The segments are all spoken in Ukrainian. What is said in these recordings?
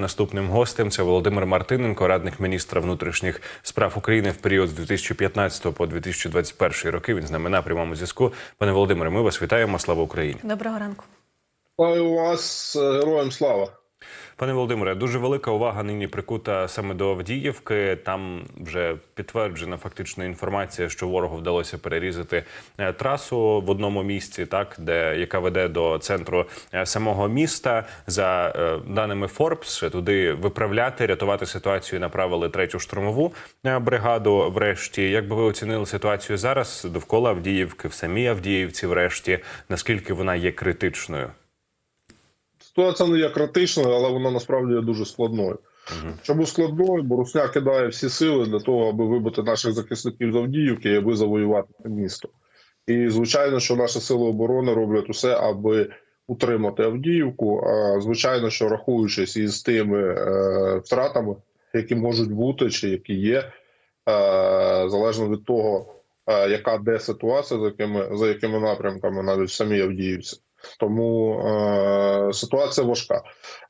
Наступним гостем це Володимир Мартиненко, радник міністра внутрішніх справ України в період з 2015 по 2021 роки. Він з нами на прямому зв'язку. Пане Володимире, ми вас вітаємо. Слава Україні! Доброго ранку. Вас, героям слава. Пане Володимире, дуже велика увага нині прикута саме до Авдіївки. Там вже підтверджена фактично інформація, що ворогу вдалося перерізати е, трасу в одному місці, так де яка веде до центру е, самого міста. За е, даними Forbes, туди виправляти, рятувати ситуацію направили третю штурмову бригаду. Врешті, як би ви оцінили ситуацію зараз довкола Авдіївки, в самій Авдіївці, врешті, наскільки вона є критичною? Ситуація не є критичною, але вона насправді є дуже складною. Чому складною? Бо Русня кидає всі сили для того, аби вибити наших захисників з Авдіївки і аби завоювати місто. І звичайно, що наші сили оборони роблять усе, аби утримати Авдіївку. А звичайно, що рахуючись із тими е, втратами, які можуть бути чи які є, е, залежно від того, е, яка де ситуація, за якими за якими напрямками, навіть в самій Авдіївці. Тому е, ситуація важка.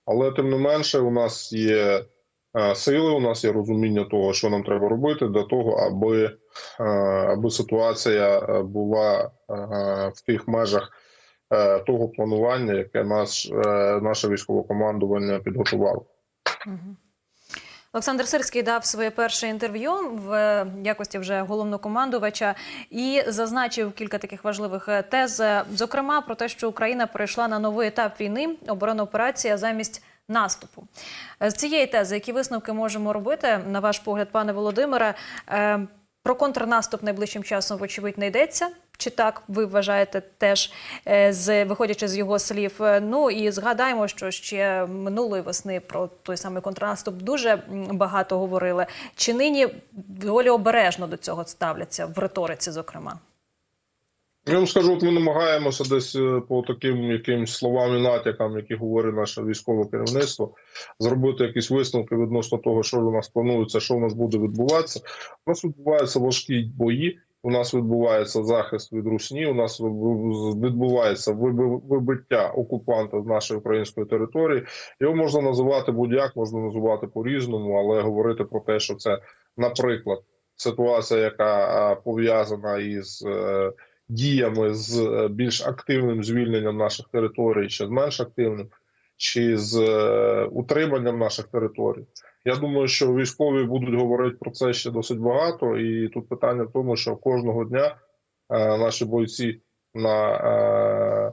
Але тим не менше, у нас є е, сили, у нас є розуміння того, що нам треба робити для того, аби, е, аби ситуація е, була е, в тих межах е, того планування, яке наш, е, наше військове командування підготувало. Мгм. Олександр Сирський дав своє перше інтерв'ю в е, якості вже головнокомандувача і зазначив кілька таких важливих е, тез. е, Зокрема, про те, що Україна перейшла на новий етап війни, оборонна операція замість наступу. З цієї тези, які висновки можемо робити, на ваш погляд, пане Володимире, про контрнаступ найближчим часом, вочевидь, не йдеться. Чи так ви вважаєте теж, е, з виходячи з його слів? Е, Ну і згадаємо, що ще минулої весни про той самий контрнаступ дуже багато говорили. Чи нині доволі обережно до цього ставляться в риториці, зокрема? Я вам скажу, от ми намагаємося десь е, по таким якимсь словам і натякам, які говорить наше військове керівництво, зробити якісь висновки відносно того, що у нас планується, що у нас буде відбуватися. У нас відбуваються важкі бої. У нас відбувається захист від русні. У нас відбувається виби- вибиття окупанта з нашої української території. Його можна називати будь-як, можна називати по-різному, але говорити про те, що це, наприклад, ситуація, яка пов'язана із е, діями з е, більш активним звільненням наших територій, чи з менш активним, чи з е, утриманням наших територій. Я думаю, що військові будуть говорити про це ще досить багато, і тут питання в тому, що кожного дня е, наші бойці на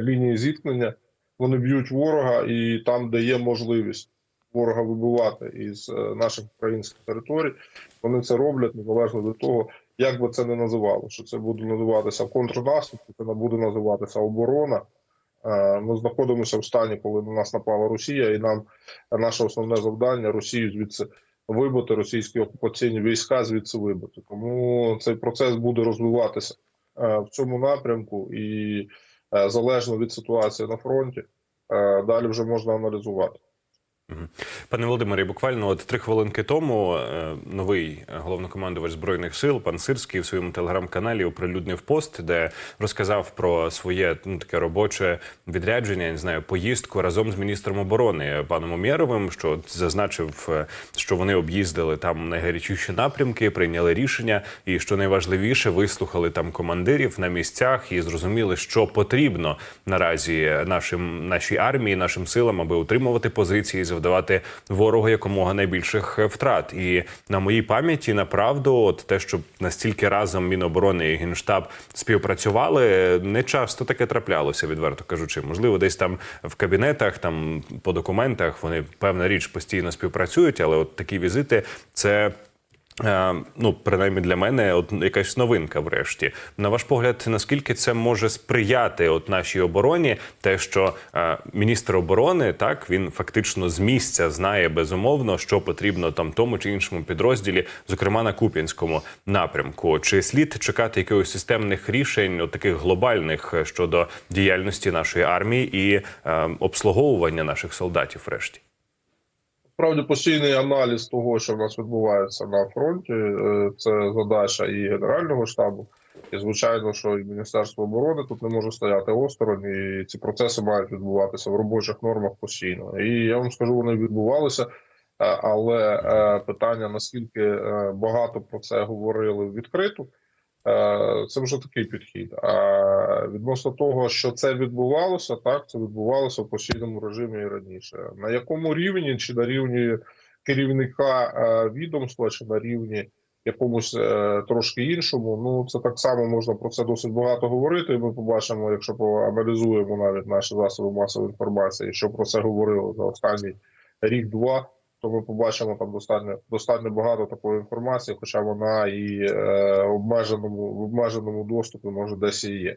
лінії зіткнення вони б'ють ворога, і там, де є можливість ворога вибивати із наших українських територій, вони це роблять незалежно від того, як би це не називало, що це буде називатися контрнаступ, це буде називатися оборона. Е, Ми знаходимося в стані, коли на нас напала Росія, і нам наше основне завдання Росію звідси вибити, російські окупаційні війська звідси вибити. Тому цей процес буде розвиватися е, в цьому напрямку, і е, залежно від ситуації на фронті, далі вже можна аналізувати. Пане Володимире, буквально от три хвилинки тому е, новий головнокомандувач збройних сил пан Сирський в своєму телеграм-каналі оприлюднив пост, де розказав про своє ну таке робоче відрядження, не знаю, поїздку разом з міністром оборони паном Умєровим, що зазначив, е, що вони об'їздили там найгарячіші напрямки, прийняли рішення, і що найважливіше, вислухали там командирів на місцях і зрозуміли, що потрібно наразі нашим нашій армії, нашим силам, аби утримувати позиції, завдавати ворогу якомога найбільших е, втрат. І на моїй пам'яті направду, от те, що настільки разом Міноборони і Генштаб співпрацювали, не часто таке траплялося, відверто кажучи. Можливо, десь там в кабінетах, там по документах вони певна річ постійно співпрацюють, але от такі візити це. Е, Ну, принаймні для мене, от якась новинка. Врешті, на ваш погляд, наскільки це може сприяти от нашій обороні, те, що е, міністр оборони так він фактично з місця знає безумовно, що потрібно там тому чи іншому підрозділі, зокрема на Куп'янському напрямку. Чи слід чекати якихось системних рішень, от таких глобальних е, щодо діяльності нашої армії і е, обслуговування наших солдатів? Врешті. Справді постійний аналіз того, що в нас відбувається на фронті, е, це задача і Генерального штабу, І звичайно, що і Міністерство оборони тут не може стояти осторонь, і ці процеси мають відбуватися в робочих нормах постійно. І я вам скажу, вони відбувалися. Е, Але е, питання наскільки багато про це говорили відкрито, це вже такий підхід. А відносно того, що це відбувалося, так це відбувалося в постійному режимі і раніше. На якому рівні, чи на рівні керівника е, відомства, чи на рівні якомусь е, трошки іншому, ну це так само можна про це досить багато говорити. І ми побачимо, якщо поаналізуємо навіть наші засоби масової інформації, що про це говорили за останній рік-два то ми побачимо там достатньо достатньо багато такої інформації, хоча вона і е, обмеженому в обмеженому доступі може десь і є.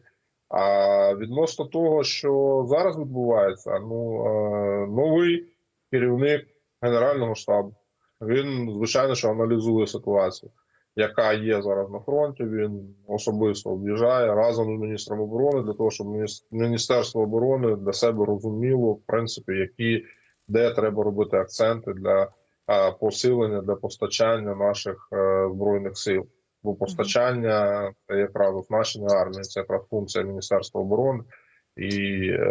А відносно того, що зараз відбувається, ну е, новий керівник генерального штабу він звичайно що аналізує ситуацію, яка є зараз на фронті. Він особисто об'їжджає разом з міністром оборони для того, щоб міністерство оборони для себе розуміло, в принципі, які де треба робити акценти для посилення для постачання наших е, збройних сил. Бо постачання це якраз оснащення армії, це якраз функція Міністерства оборони, і е,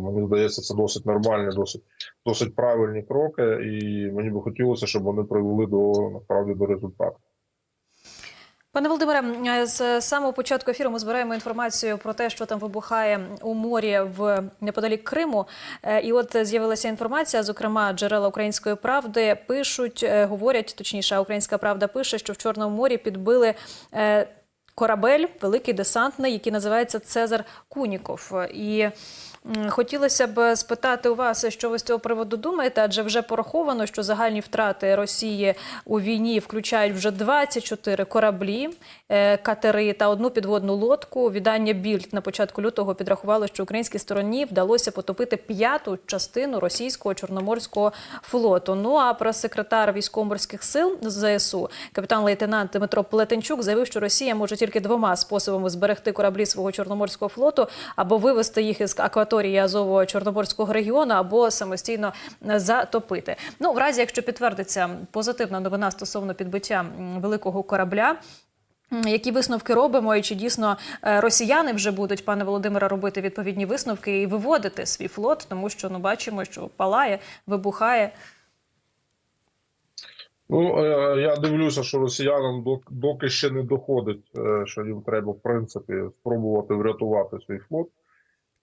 мені здається, це досить нормальні, досить досить правильні кроки. І мені би хотілося, щоб вони привели до насправді до результату. Пане Володимире, е, з самого початку ефіру ми збираємо інформацію про те, що там вибухає у морі в неподалік Криму. Е, І от з'явилася інформація, зокрема, джерела української правди пишуть, е, говорять точніше, українська правда пише, що в Чорному морі підбили. Корабель великий десантний, який називається Цезар Куніков. І хотілося б спитати у вас, що ви з цього приводу думаєте, адже вже пораховано, що загальні втрати Росії у війні включають вже 24 кораблі, е, катери та одну підводну лодку. Віддання Більд на початку лютого підрахувало, що українській стороні вдалося потопити п'яту частину російського чорноморського флоту. Ну а прес-секретар військово-морських сил ЗСУ, капітан-лейтенант Дмитро Плетенчук, заявив, що Росія може тільки двома способами зберегти кораблі свого чорноморського флоту або вивести їх із акваторії Азового чорноморського регіону, або самостійно е, затопити. Ну, в разі, якщо підтвердиться позитивна новина стосовно підбиття великого корабля. Які висновки робимо, і чи дійсно е, росіяни вже будуть, пане Володимире, робити відповідні висновки і виводити свій флот, тому що ну бачимо, що палає, вибухає. Ну е, я дивлюся, що росіянам док- доки ще не доходить, е, що їм треба в принципі спробувати врятувати свій флот.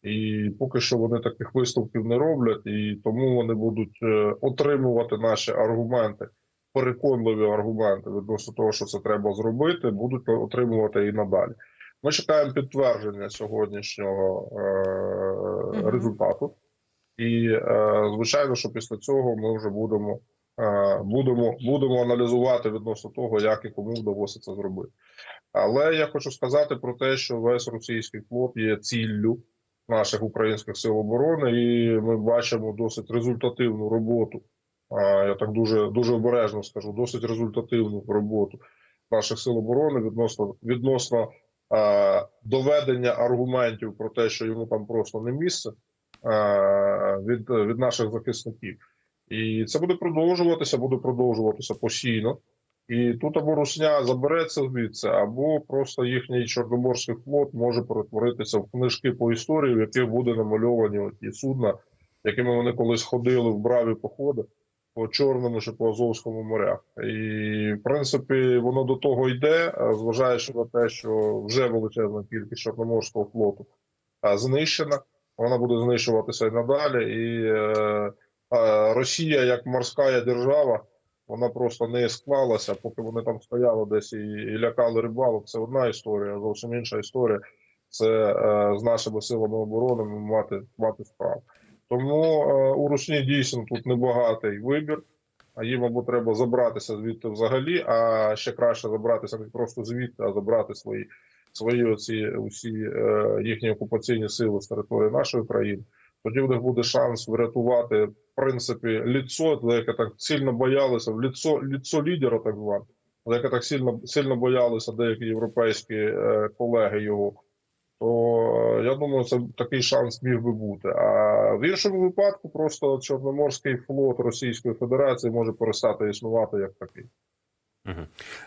І поки що вони таких висновків не роблять, і тому вони будуть е, отримувати наші аргументи, переконливі аргументи відносно того, що це треба зробити, будуть отримувати і надалі. Ми чекаємо підтвердження сьогоднішнього результату, і звичайно, що після цього ми вже будемо, будемо, будемо аналізувати відносно того, як і кому вдалося це зробити. Але я хочу сказати про те, що весь російський флот є ціллю наших українських сил оборони, і ми бачимо досить результативну роботу. Я так дуже дуже обережно скажу, досить результативну роботу наших сил оборони відносно відносно а, доведення аргументів про те, що йому там просто не місце а, від, від наших захисників. І це буде продовжуватися, буде продовжуватися постійно. І тут або Русня забереться звідси, або просто їхній чорноморський флот може перетворитися в книжки по історії, в яких буде намальовані ті судна, якими вони колись ходили в браві походи по Чорному чи по Азовському морях. І в принципі воно до того йде, зважаючи на те, що вже величезна кількість чорноморського флоту знищена, вона буде знищуватися і надалі. І е, е, Росія, як морська держава, вона просто не склалася, поки вони там стояли десь і, лякали рибалок. Це одна історія, зовсім інша історія. Це е, з нашими силами оборони мати, мати справу. Тому е, у Русні дійсно тут небагатий вибір. А їм або треба забратися звідти взагалі, а ще краще забратися не просто звідти, а забрати свої свої оці усі е, їхні окупаційні сили з території нашої країни. Тоді в них буде шанс врятувати в принципі ліцо, яке так сильно боялися, в ліцо, ліцо лідера, так зване, яке так сильно сильно боялися деякі європейські е, колеги його. То е, я думаю, це такий шанс міг би бути. А в іншому випадку просто Чорноморський флот Російської Федерації може перестати існувати як такий.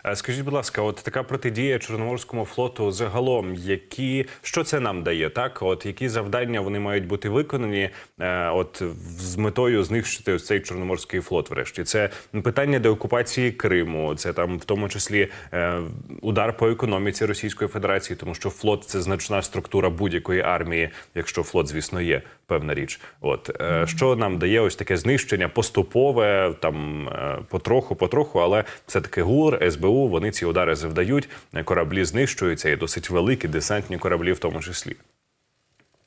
Е, Скажіть, будь ласка, от така протидія Чорноморському флоту загалом, які що це нам дає? Так, от які завдання вони мають бути виконані, е, от з метою знищити ось цей Чорноморський флот, врешті, це питання деокупації Криму, це там в тому числі е, удар по економіці Російської Федерації, тому що флот це значна структура будь-якої армії, якщо флот, звісно, є певна річ. От е, що нам дає ось таке знищення поступове, там е, потроху, потроху, але все таки ГУР, СБУ, вони ці удари завдають. Кораблі знищуються, і досить великі десантні кораблі, в тому числі.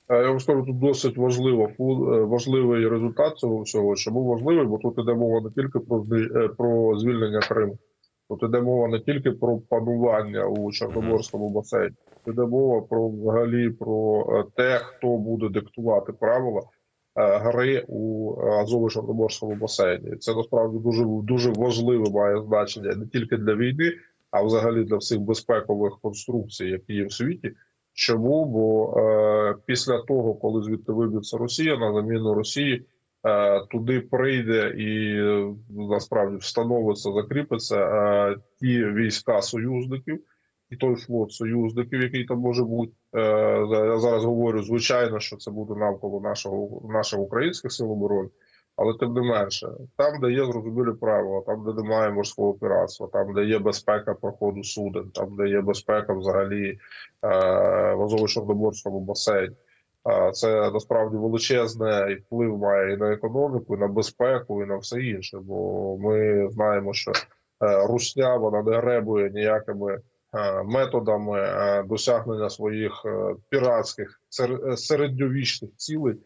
Е, Я вам скажу, тут досить важливо, е, важливий результат цього всього. Чому важливий? Бо тут іде мова не тільки про, е, про звільнення Криму, тут іде мова не тільки про панування у Чорноморському басейні, тут іде мова про взагалі про те, хто буде диктувати правила гри у Азово-Чорноморському басейні. Це насправді дуже дуже важливе має значення не тільки для війни, а взагалі для всіх безпекових конструкцій, які є в світі. Чому? Бо е, після того, коли звідти виб'ється Росія на заміну Росії, е, туди прийде і е, насправді встановиться, закріпиться е, ті війська союзників і той флот союзників, який там може бути. Е, я зараз говорю, звичайно, що це буде навколо нашого наших українських сил оборони. Але тим не менше, там, де є зрозумілі правила, там, де немає морського піратства, там, де є безпека проходу суден, там, де є безпека взагалі е, в Азово-Чорноморському басейні. Е, Це насправді величезний вплив має і на економіку, і на безпеку, і на все інше. Бо ми знаємо, що е, Русня вона не гребує ніякими методами е, досягнення своїх е, піратських сер- е, середньовічних цілей е,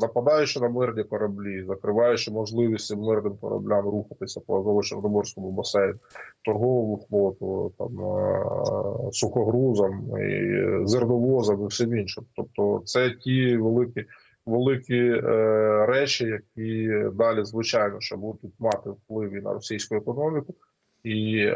нападаючи на мирні кораблі, закриваючи можливості мирним кораблям рухатися по Азово-Чорноморському басейну, торговому флоту, там е, сухогрузам, і зерновозам і всім іншим. Тобто, це ті великі. Великі е, речі, які далі звичайно що будуть мати вплив і на російську економіку, і е,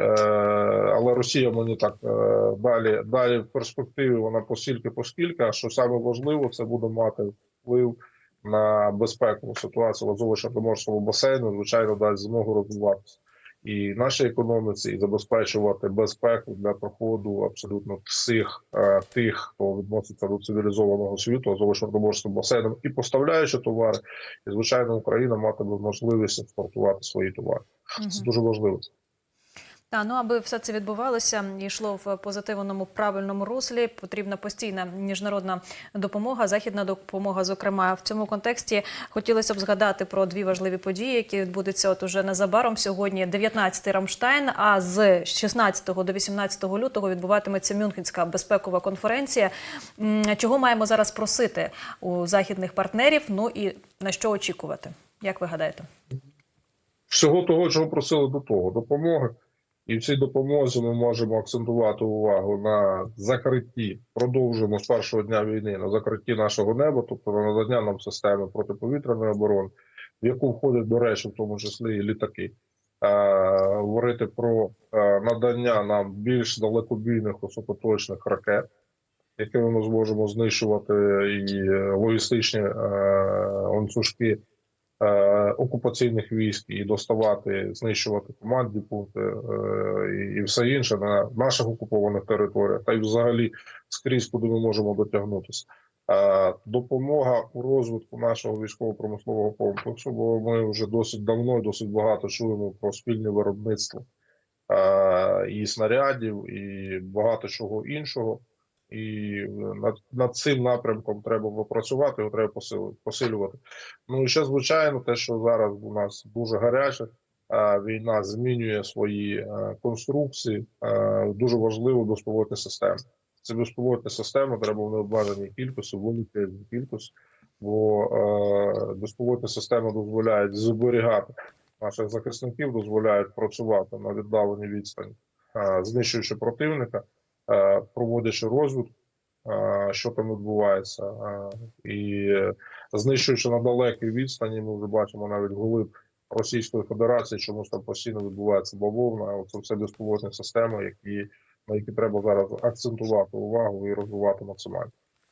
але Росія мені так е, далі далі в перспективі вона постільки поскільки, а що саме важливо, це буде мати вплив на безпекову ситуацію в Азово-Чорноморському басейну. Звичайно, дасть змогу розвиватися і нашій економіці, і забезпечувати безпеку для проходу абсолютно всіх е, тих, хто відноситься до цивілізованого світу, Азово-Чорноморським басейном, і поставляючи товари, і звичайно, Україна матиме можливість експортувати свої товари. Це дуже важливо. Та ну аби все це відбувалося і йшло в позитивному правильному руслі. Потрібна постійна міжнародна допомога, західна допомога. Зокрема, в цьому контексті хотілося б згадати про дві важливі події, які відбудуться от уже незабаром. Сьогодні 19-й Рамштайн. А з 16 до 18 лютого відбуватиметься Мюнхенська безпекова конференція. Чого маємо зараз просити у західних партнерів? Ну і на що очікувати? Як ви гадаєте? всього того, чого просили до того, допомоги. І в цій допомозі ми можемо акцентувати увагу на закритті, продовжуємо з першого дня війни на закритті нашого неба, тобто на надання нам системи протиповітряної оборони, в яку входять, до речі, в тому числі і літаки. Е, говорити про е, надання нам більш далекобійних високоточних ракет, якими ми зможемо знищувати і е, логістичні ланцюжки окупаційних військ і доставати, знищувати командні пункти е, і, все інше на наших окупованих територіях, та й взагалі скрізь, куди ми можемо дотягнутися. Е, допомога у розвитку нашого військово-промислового комплексу, бо ми вже досить давно досить багато чуємо про спільне виробництво е, і снарядів, і багато чого іншого. І над, над цим напрямком треба попрацювати, його треба посилювати. Ну і ще звичайно, те, що зараз у нас дуже гаряче, е, війна змінює свої е, конструкції. е, Дуже важливо безпілотні системи. Це безпілотні системи треба в необмеженій кількості, великій кількості, бо е, безпілотні системи дозволяють зберігати наших захисників, дозволяють працювати на віддаленій відстані, е, знищуючи противника, е, розвитку, розвідку, е, що там відбувається, е, і знищуючи на далекій відстані, ми вже бачимо навіть глиб Російської Федерації, чомусь там постійно відбувається бавовна. Це все безпілотні системи, які на які треба зараз акцентувати увагу і розвивати максимально.